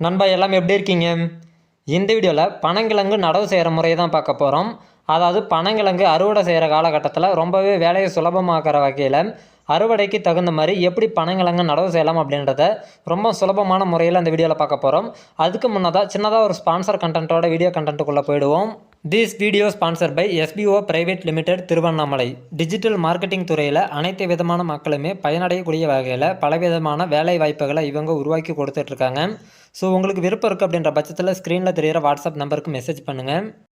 நண்பா எல்லாம் எப்படி இருக்கீங்க? இந்த வீடியோவில் பனங்கிழங்கு நடவு செய்கிற முறையை தான் பார்க்க போகிறோம் அதாவது பனங்கிழங்கு அறுவடை செய்கிற காலகட்டத்தில் ரொம்பவே வேலையை சுலபமாக்குற வகையில் அறுவடைக்கு தகுந்த மாதிரி எப்படி பனங்கிழங்கு நடவு செய்யலாம் அப்படின்றத ரொம்ப சுலபமான முறையில் அந்த வீடியோவில் பார்க்க போகிறோம் அதுக்கு முன்னதாக சின்னதாக ஒரு ஸ்பான்சர் கண்டென்ட்டோட வீடியோ கண்டென்ட்டுக்குள்ளே போயிடுவோம். This video sponsor by SPO private limited Tiruvannamalai digital marketing துறையில் அனைத்து விதமான மக்களுமே பயனடையக்கூடிய வகையில் பலவிதமான வேலை வாய்ப்புகளை இவங்க உருவாக்கி கொடுத்துட்ருக்காங்க ஸோ உங்களுக்கு விருப்பம் இருக்குது அப்படின்ற பட்சத்தில் ஸ்க்ரீனில் தெரியிற வாட்ஸ்அப் நம்பருக்கு மெசேஜ் பண்ணுங்கள்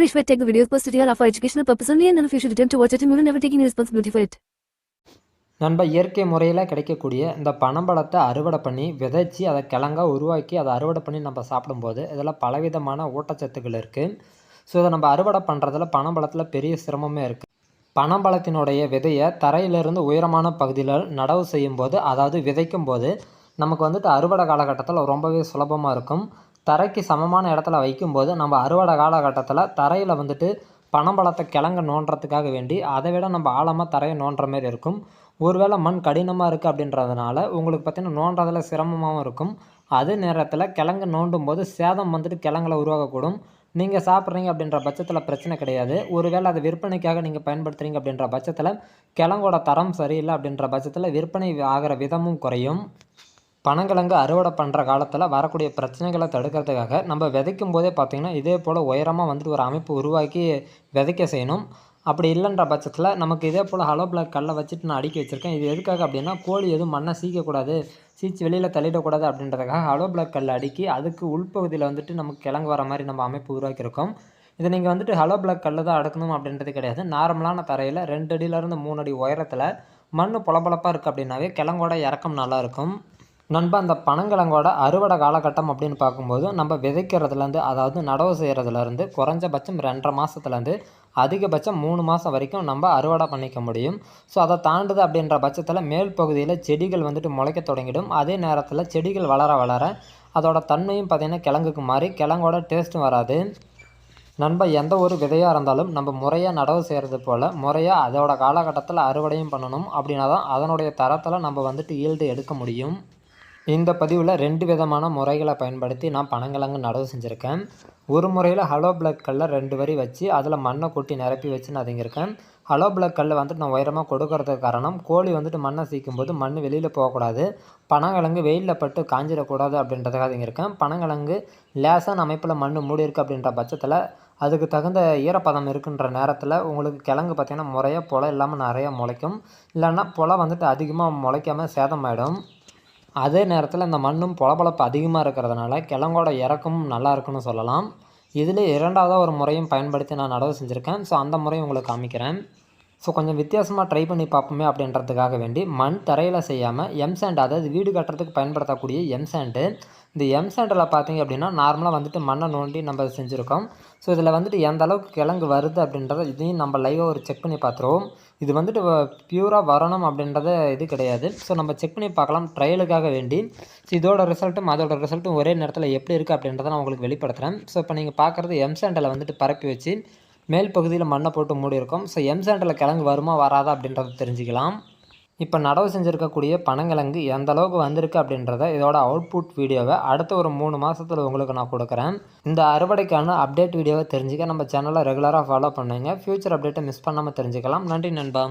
Rish take the videos posted here. Are for educational purpose only and none of you should attempt to watch it and will never take any responsibility for it. நண்ப இயற்கை முறையில் கிடைக்கக்கூடிய இந்த பனம்பழத்தை அறுவடை பண்ணி விதைச்சி அதை கிழங்கா உருவாக்கி அதை அறுவடை பண்ணி நம்ம சாப்பிடும்போது இதில் பலவிதமான ஊட்டச்சத்துக்கள் இருக்குது ஸோ இதை நம்ம அறுவடை பண்ணுறதுல பனம்பழத்தில் பெரிய சிரமமே இருக்குது பனம்பழத்தினுடைய விதையை தரையிலிருந்து உயரமான பகுதியில் நடவு செய்யும்போது அதாவது விதைக்கும் போது நமக்கு வந்துட்டு அறுவடை காலகட்டத்தில் ரொம்பவே சுலபமாக இருக்கும். தரைக்கு சமமான இடத்துல வைக்கும்போது நம்ம அறுவடை காலகட்டத்தில் தரையில் வந்துட்டு பனம்பழத்தை கிழங்கு நோண்டுறதுக்காக வேண்டி அதை விட நம்ம ஆழமாக தரையை நோண்டுற மாதிரி இருக்கும். ஒருவேளை மண் கடினமாக இருக்குது அப்படின்றதுனால உங்களுக்கு பார்த்திங்கன்னா நோண்டுறதுல சிரமமாகவும் இருக்கும். அதே நேரத்தில் கிழங்கு நோண்டும் போது சேதம் வந்துட்டு கிழங்குல உருவாகக்கூடும். நீங்கள் சாப்பிட்றீங்க அப்படின்ற பட்சத்தில் பிரச்சனை கிடையாது. ஒருவேளை அதை விற்பனைக்காக நீங்கள் பயன்படுத்துகிறீங்க அப்படின்ற பட்சத்தில் கிழங்கோட தரம் சரியில்லை அப்படின்ற பட்சத்தில் விற்பனை ஆகிற விதமும் குறையும். பனங்கிழங்கு அறுவடை பண்ணுற காலத்தில் வரக்கூடிய பிரச்சனைகளை தடுக்கிறதுக்காக நம்ம விதைக்கும் போதே பார்த்திங்கன்னா இதே போல் உயரமாக வந்துட்டு ஒரு அமைப்பு உருவாக்கி விதைக்க செய்யணும். அப்படி இல்லைன்ற பட்சத்தில் நமக்கு இதே போல் ஹலோ பிளாக் கல்லை வச்சுட்டு நான் அடுக்கி வச்சுருக்கேன். இது எதுக்காக அப்படின்னா கோழி எதுவும் மண்ணை சீக்கக்கூடாது சீச்சு வெளியில் தள்ளிடக்கூடாது அப்படின்றதுக்காக ஹலோ பிளாக் கல்லை அடுக்கி அதுக்கு உள்பகுதியில் வந்துட்டு நமக்கு கிழங்கு வர மாதிரி நம்ம அமைப்பு உருவாக்கியிருக்கோம். இதை நீங்கள் வந்துட்டு ஹலோ பிளாக் கல் தான் அடுக்கணும் அப்படின்றது கிடையாது. நார்மலான தரையில் ரெண்டு அடியிலேருந்து மூணு அடி உயரத்தில் மண் பொலபொலப்பாக இருக்குது அப்படின்னாவே கிழங்கோட இறக்கம் நல்லாயிருக்கும் நண்பா அந்த பனங்கிழங்கோட அறுவடை காலகட்டம் அப்படின்னு பார்க்கும்போது நம்ம விதைக்கிறதுலேருந்து அதாவது நடவு செய்கிறதுலேருந்து குறைஞ்சபட்சம் ரெண்டரை மாதத்துலேருந்து அதிகபட்சம் மூணு மாதம் வரைக்கும் நம்ம அறுவடை பண்ணிக்க முடியும். ஸோ அதை தாண்டுது அப்படின்ற பட்சத்தில் மேல் பகுதியில் செடிகள் வந்துட்டு முளைக்க தொடங்கிடும். அதே நேரத்தில் செடிகள் வளர வளர அதோட தன்மையும் பார்த்திங்கன்னா கிழங்குக்கு மாறி கிழங்கோட டேஸ்ட்டும் வராது. நண்ப எந்த ஒரு விதையாக இருந்தாலும் நம்ம முறையாக நடவு செய்கிறது போல் முறையாக அதோட காலகட்டத்தில் அறுவடையும் பண்ணணும் அப்படின்னா தான் அதனுடைய தரத்தில் நம்ம வந்துட்டு ஈல்டு எடுக்க முடியும். இந்த பதிவில் ரெண்டு விதமான முறைகளை பயன்படுத்தி நான் பனங்கிழங்கு நடவு செஞ்சுருக்கேன். ஒரு முறையில் ஹலோ பிளாக் கல்லை ரெண்டு வரி வச்சு அதில் மண்ணை கொட்டி நிரப்பி வச்சு நான் அதுங்கிருக்கேன். ஹலோ பிளாக் கல்லை வந்துட்டு நான் உயரமாக கொடுக்கறதுக்கு காரணம் கோழி வந்துட்டு மண்ணை சீக்கும் போது மண் வெளியில் போகக்கூடாது. பனங்கிழங்கு வெயிலில் பட்டு காஞ்சிடக்கூடாது அப்படின்றதுக்காக அதுங்கிருக்கேன். பனங்கிழங்கு லேசான அமைப்பில் மண் மூடி இருக்குது அப்படின்ற பட்சத்தில் அதுக்கு தகுந்த ஈரப்பதம் இருக்குன்ற நேரத்தில் உங்களுக்கு கிழங்கு பார்த்திங்கன்னா முறையாக புலை இல்லாமல் நிறையா முளைக்கும். இல்லைன்னா புலை வந்துட்டு அதிகமாக முளைக்காமல் சேதமாயிடும். அதே நேரத்தில் இந்த மண்ணும் பொலப்பளப்பு அதிகமாக இருக்கிறதுனால கிழங்கோட இறக்கமும் நல்லா இருக்குன்னு சொல்லலாம். இதில் இரண்டாவதாக ஒரு முறையும் பயன்படுத்தி நான் நடவு செஞ்சுருக்கேன். ஸோ அந்த முறையும் உங்களுக்கு காமிக்கிறேன். ஸோ கொஞ்சம் வித்தியாசமாக ட்ரை பண்ணி பார்ப்போமே அப்படின்றதுக்காக வேண்டி மண் தரையில் செய்யாமல் எம் சாண்ட் அதாவது வீடு கட்டுறதுக்கு பயன்படுத்தக்கூடிய எம் சாண்டு இந்த எம் சாண்டில் பார்த்தீங்க அப்படின்னா நார்மலாக வந்துட்டு மண்ணை நோண்டி நம்ம செஞ்சுருக்கோம். ஸோ இதில் வந்துட்டு எந்த அளவுக்கு கிழங்கு வருது அப்படின்றத இதையும் நம்ம லைவாக ஒரு செக் பண்ணி பார்த்துருவோம். இது வந்துட்டு பியூராக வரணும் அப்படின்றத இது கிடையாது. ஸோ நம்ம செக் பண்ணி பார்க்கலாம் ட்ரையலுக்காக வேண்டி. ஸோ இதோட ரிசல்ட்டும் அதோட ரிசல்ட்டும் ஒரே நேரத்தில் எப்படி இருக்குது அப்படின்றத நான் உங்களுக்கு வெளிப்படுத்துகிறேன் ஸோ இப்போ நீங்கள் பார்க்குறது எம் சாண்டில் வந்துட்டு பரப்பி வச்சு மேல் பகுதியில் மண்ணை போட்டு மூடி இருக்கும். ஸோ எம் சாண்டில் கிழங்கு வருமா வராதா அப்படின்றத தெரிஞ்சுக்கலாம். இப்போ நடவு செஞ்சுருக்கக்கூடிய பனங்கிழங்கு எந்த அளவுக்கு வந்திருக்கு அப்படின்றத இதோட அவுட்புட் வீடியோவை அடுத்த ஒரு மூணு மாதத்தில் உங்களுக்கு நான் கொடுக்குறேன். இந்த அறுவடைக்கான அப்டேட் வீடியோவை தெரிஞ்சுக்க நம்ம சேனலை ரெகுலராக ஃபாலோ பண்ணுங்கள் ஃப்யூச்சர் அப்டேட்டை மிஸ் பண்ணாமல் தெரிஞ்சுக்கலாம். நன்றி நண்பா